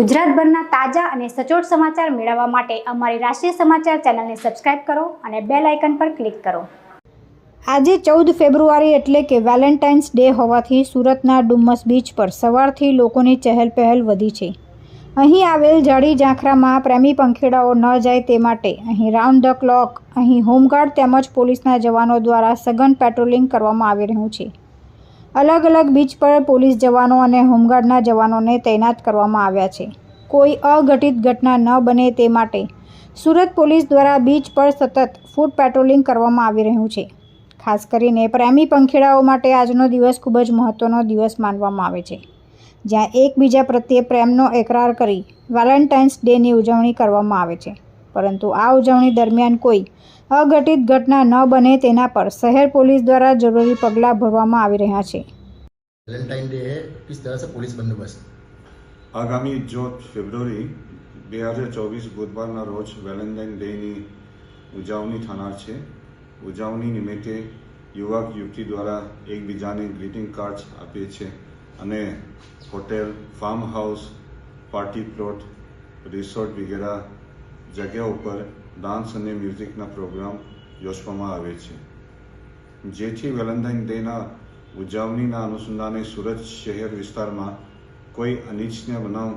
ગુજરાતભરના તાજા અને સચોટ સમાચાર મેળવવા માટે અમારી રાષ્ટ્રીય સમાચાર ચેનલને સબસ્ક્રાઇબ કરો અને બેલ આઇકન પર ક્લિક કરો. આજે ચૌદ ફેબ્રુઆરી એટલે કે વેલેન્ટાઇન્સ ડે હોવાથી સુરતના ડુમ્મસ બીચ પર સવારથી લોકોની ચહેલપહેલ વધી છે. અહીં આવેલ જાડી ઝાંખરામાં પ્રેમી પંખીડાઓ ન જાય તે માટે અહીં રાઉન્ડ ધ ક્લોક, અહીં હોમગાર્ડ તેમજ પોલીસના જવાનો દ્વારા સઘન પેટ્રોલિંગ કરવામાં આવી રહ્યું છે. અલગ અલગ બીચ પર પોલીસ જવાનો અને હોમગાર્ડના જવાનોને તૈનાત કરવામાં આવ્યા છે. કોઈ અઘટિત ઘટના ન બને તે માટે સુરત પોલીસ દ્વારા બીચ પર સતત ફૂટ પેટ્રોલિંગ કરવામાં આવી રહ્યું છે. ખાસ કરીને પ્રેમી પંખેડાઓ માટે આજનો દિવસ ખૂબ જ મહત્ત્વનો દિવસ માનવામાં આવે છે. જ્યાં એકબીજા પ્રત્યે પ્રેમનો એકરાર કરી વેલેન્ટાઇન્સ ડેની ઉજવણી કરવામાં આવે છે. પરંતુ આ ઉજવણી દરમિયાન કોઈ અઘટિત ઘટના ન બને તેના પર શહેર પોલીસ દ્વારા જરૂરી પગલાં ભરવામાં આવી રહ્યા છે वैलेंटाइन डे है किस तरह से पुलिस बंदोबस्त આગામી ચોથ ફેબ્રુઆરી બે હજાર ચોવીસ બુધવારના રોજ વેલેન્ટાઇન ડેની ઉજવણી થનાર છે ઉજવણી નિમિત્તે યુવક યુવતી દ્વારા એકબીજાને ગ્રીટિંગ કાર્ડ્સ આપે છે અને hotel farm house party plot resort વગેરે જગ્યા ઉપર ડાન્સ અને મ્યુઝિકના પ્રોગ્રામ યોજવામાં આવે છે. જેથી વેલેન્ટાઇન ડેના ઉજવણીના અનુસંધાને સુરત શહેર વિસ્તારમાં કોઈ અનિચ્છનીય બનાવ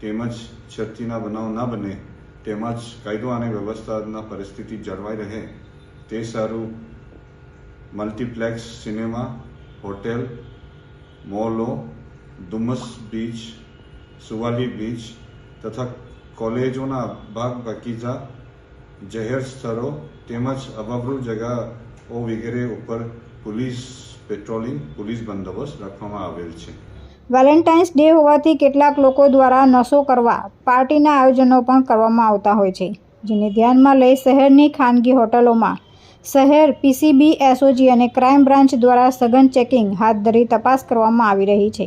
તેમજ છતીના બનાવ ન બને તેમજ કાયદો અને વ્યવસ્થાના પરિસ્થિતિ જળવાઈ રહે તે સારું મલ્ટીપ્લેક્સ સિનેમા, હોટેલ, મોલો ડુમસ બીચ, સુવાલી બીચ તથા કોલેજોના ભાગ બગીચા જાહેર સ્થળો તેમજ અભાવરૂ જગાઓ વગેરે ઉપર પોલીસ પેટ્રોલિંગ, પોલીસ બંદોબસ્ત રાખવામાં આવેલ છે. વેલેન્ટાઇન્સ ડે હોવાથી કેટલાક લોકો દ્વારા નશો કરવા, પાર્ટીના આયોજનો પણ કરવામાં આવતા હોય છે, જેને ધ્યાનમાં લઈ શહેરની ખાનગી હોટલોમાં શહેર પીસીબી એસઓજી અને ક્રાઇમ બ્રાન્ચ દ્વારા સઘન ચેકિંગ હાથ ધરી તપાસ કરવામાં આવી રહી છે.